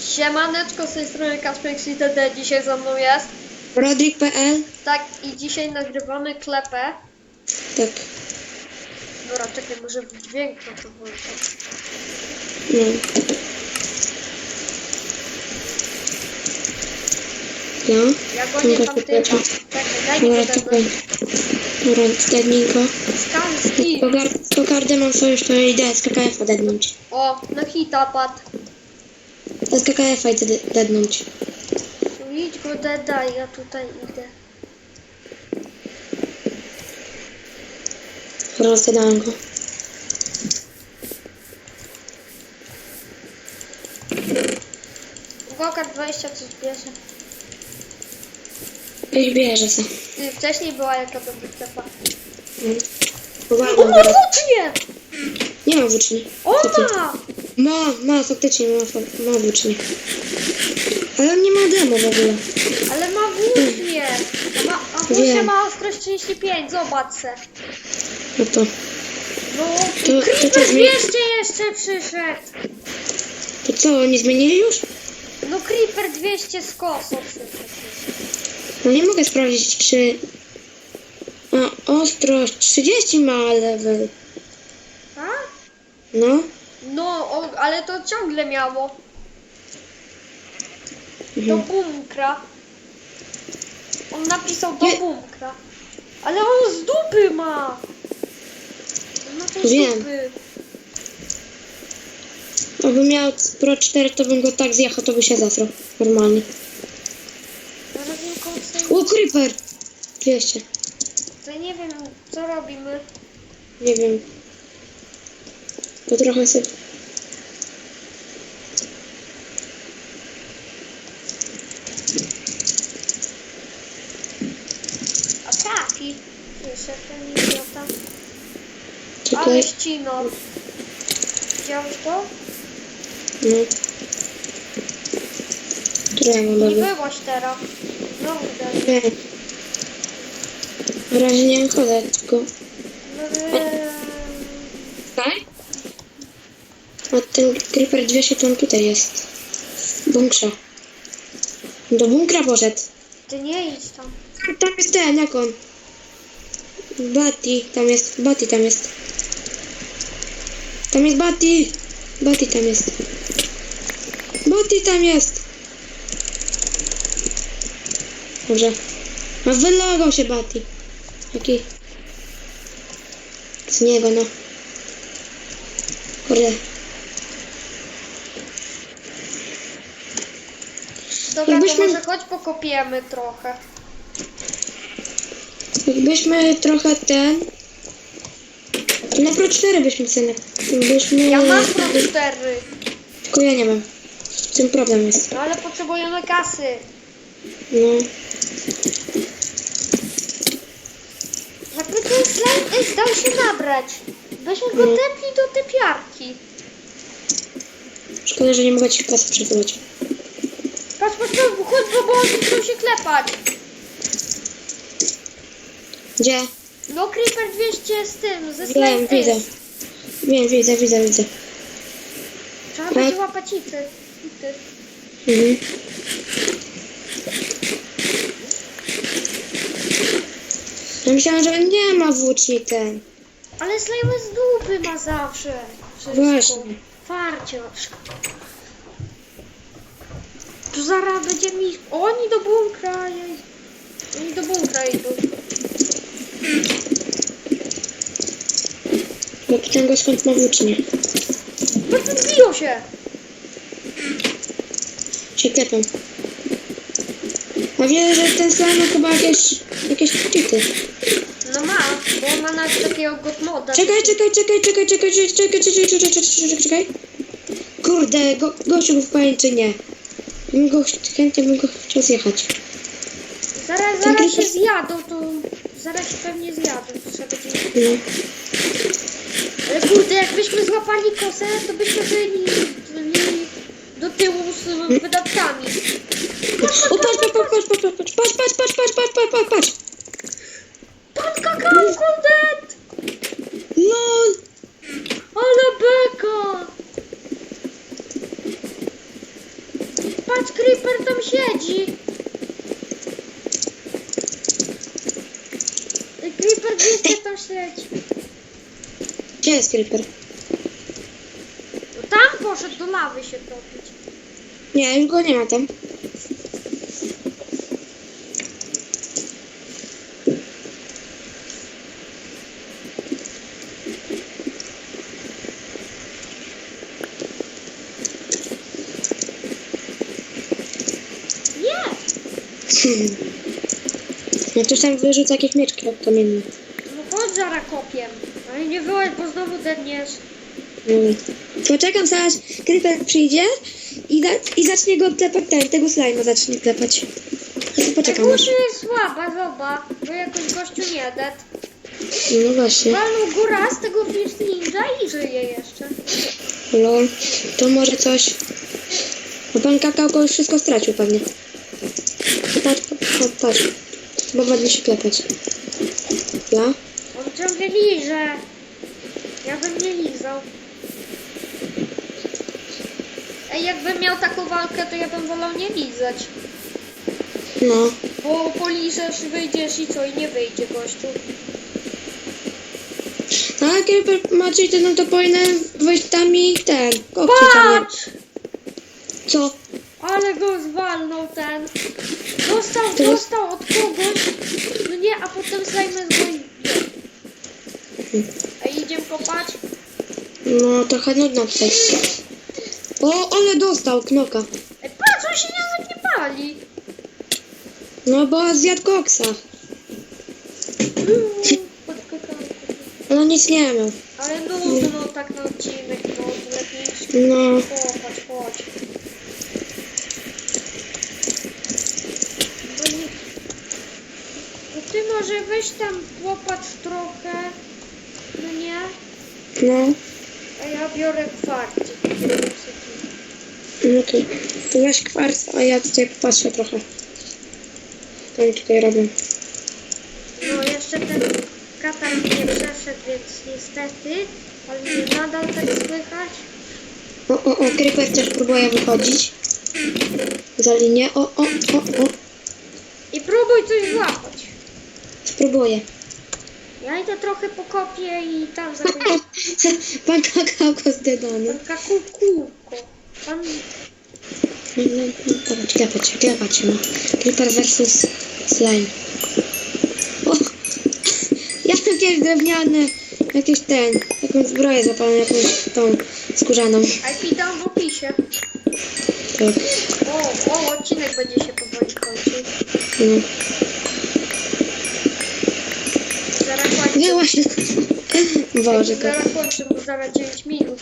Siemaneczko z tej strony Kasper XTD, dzisiaj ze mną jest. Rodrik.pl Tak, i dzisiaj nagrywamy klepę. Tak, Dobra, czekaj, może dźwięk trochę włączę. no. No, Ja gonię Dobra, tam typa. przepraszam. Czekaj, daj mi go ten Dobra, zdednij go. Skanski. Po kardę mam sojusz, to idę z KKF-a dednąć. O, na hita padł. Z KKF-a idę de- dednąć. Idź go dodaj, ja tutaj idę. Rozdedałem go. Gokar 20 coś bierze. Weź bierze se. Ty, wcześniej była jaka. No. O, Uważam, ma teraz. włócznie! Nie ma włóczni. Co ty? Ma, ma, faktycznie ma, ma włócznie. Ale on nie ma demo w ogóle. Ale ma włócznie! Ma, a włócznie Wiem. ma ostrość 35, zobacz se. No to, No, To- to Creeper co, zmie- 200 jeszcze przyszedł. to co, nie zmienili już? No Creeper 200 z kosą przyszedł. No nie mogę sprawdzić, czy... A, ostrość 30 ma level. A? No. No, o, ale to ciągle miało. Do Mhm. bunkra. On napisał do Nie. bunkra. Ale on z dupy ma. On ma to z Wiem. dupy. Jakbym miał Pro 4, to bym go tak zjechał, to by się zasrał. Normalnie. Kończę. O, Creeper! 200. To nie wiem, co robimy. Nie wiem. To trochę sobie... A trafi. Jeszcze ten idiota. Czekaj. Ale ścino. Widziałeś to? No. Które ja mam Nie byłaś teraz. Znowu daj. Nie. Na razie nie wychodzę, tylko... Tak? A ten Creeper 200 to on tutaj jest. W bunkrze. Do bunkra poszedł. Ty nie idź tam. Tam jest ten, jak on? Bati, tam jest, Bati tam jest. Tam jest Bati! Bati tam jest. Bati tam jest! Dobrze. No wylogał się Bati. Jaki? Z niego, no. Kurde. Dobra, Jakbyśmy- to może chodź pokopiemy trochę. Jakbyśmy trochę ten... Na Pro 4 byśmy sobie... Byśmy... Ja mam Pro 4, Tylko ja nie mam. W tym problem jest. no ale potrzebujemy kasy. No. Jakby ten slime X dał się nabrać. Byśmy go No. tepli do tepiarki. Szkoda, że nie mogę ci kasy przebywać. Patrz, patrz, patrz, chodź, bo, chcą się klepać. Gdzie? No Creeper 200 z tym, ze Wiem, slime widzę. Wiem, widzę, widzę, widzę. Trzeba Tak. będzie łapać ity. ity. Mhm. Ja myślałam, że nie ma włóczni ten. Ale slime z dupy ma zawsze. Wszystko. Właśnie. Farciarz. Tu zaraz będzie mi... Oni do bunkra jej. Oni do bunkra idą. Bo go skąd ma włócznie. Patrz, biją się. Się klepią. A wie, że ten slime ma chyba jakieś, jakieś cheaty. No ma, bo on ma nawet takiego godmoda. Czekaj, czekaj, czekaj, czekaj, czekaj, czekaj, czekaj, czekaj, czekaj, czekaj, czekaj, czekaj. Kurde, go, gościu był w pajęczynie. Bym go, ch- chętnie bym go chciał zjechać. Zaraz, zaraz się zjadą, to... Zaraz się pewnie zjadą. Trzeba będzie... No. Ale kurde, jakbyśmy złapali kosę, to byśmy byli, byli do tyłu z wydatkami. O, patrz, patrz, patrz, patrz, patrz, patrz, patrz, patrz, patrz, patrz, patrz, patrz, patrz. Pan kakao kontent! LOL! Ale beka! patrz, Creeper tam siedzi. Tam siedzi? Gdzie jest creeper? No tam poszedł do lawy się topić. Nie, już go nie ma tam. Nie! No to tam wyrzuca jakieś mieczki od kamienny. No rakopiem. Ale nie wyłaź, bo znowu depniesz. Mm. Poczekam zaś creeper przyjdzie i, da, i zacznie go klepać ten, tego slajma zacznie klepać. Ja poczekam aż. Gościu jest słaba, zobacz, bo jakoś gościu nie det. No właśnie. Walnął góra z tego Fish Ninja i żyje jeszcze. Lol. To może coś... No pan kakałko już wszystko stracił pewnie. Patrz, patrz, patrz. Chyba ładnie się klepać. Ja? Ciągle liże. Ja bym nie lizał. Ej, jakbym miał taką walkę, to ja bym wolał nie lizać. No. Bo poliżesz, wyjdziesz i co, i nie wyjdzie gościu. A creeper ma coś, no to powinien wejść tam i ten. Patrz! Co? Ale go zwalnął ten. Dostał, dostał od kogoś. No nie, a potem slajmy go i... Ej, idziemy kopać? No trochę nudno tutaj. O, ale dostał knoka. Ej, patrz, on się nie, nie pali. No bo zjadł koksa. Uuu, pod kokanką. No nic nie miał. Ale nudno tak na odcinek, no lepiej No. kopać, chodź. No nie... No ty może weź tam popatrz trochę, no nie? No. A ja biorę kwarcik. No to, to weź kwarc, a ja tutaj popatrzę trochę. Co oni tutaj robią? No jeszcze ten katar mnie przeszedł, więc niestety, ale nadal tak słychać. O, o, o, creeper też próbuje wychodzić. Za linię. O, o, o, o. I próbuj coś złapać. Spróbuję. Ja idę trochę pokopię i tam zakończę. Pan kakałko zdedany. Pan kakukułko. Pan... No, no, no, Dawać, klepać klepać no. Creeper versus slime. O! Ja jakieś drewniane, jakieś ten, jakąś zbroję zapalę, jakąś tą skórzaną. IP dam w opisie. Tak, O, o, odcinek będzie się powoli kończyć. no. Nie właśnie. Boże, ko- Zaraz kończę, bo zaraz 9 minut.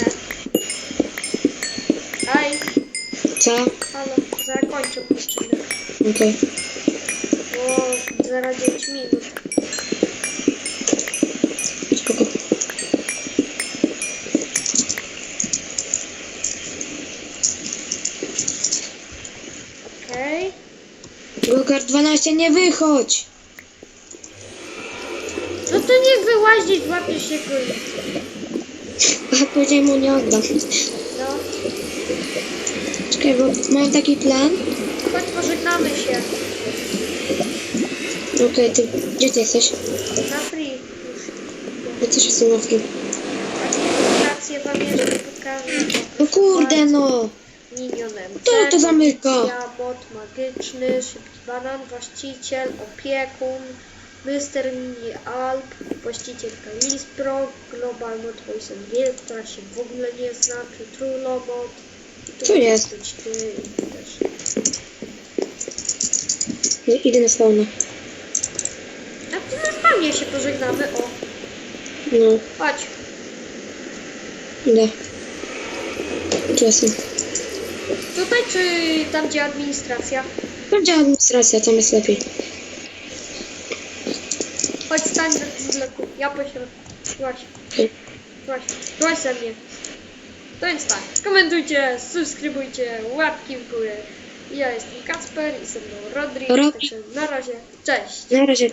E. Aj, co? halo, zaraz kończę odcinek. Okej. Bo zaraz 9 minut. 12, nie wychodź! No to niech wyłazi, złapie się i... A później mu nie oddam. No, Czekaj, bo mam taki plan. chodź pożegnamy się. Okej, ty, gdzie ty jesteś? Na free. Ja też jestem na free. Administrację wam jeszcze pokażę. No kurde no! Minionem. Kto to zamyka? Bot magiczny, szybki banan, właściciel, opiekun, Mr. Mini Alp, właściciel Kalispro, Global Not Voice and Guild, która się w ogóle nie zna, czy True Lobot. Tu jest? Być ty i też. I- Idę na spawna. A tu na spawnie się pożegnamy, o. No, Chodź. idę. Tu jestem. Tutaj czy tam gdzie administracja? Tam działa administracja, tam jest lepiej. Chodź stań na zleku. Ja po środku. Właśnie. Okej. Właśnie, właśnie ze mnie. To więc tak, komentujcie, subskrybujcie, łapki w górę. Ja jestem Kacper i ze mną Rodri. Rodri. Także na razie, cześć. Na razie.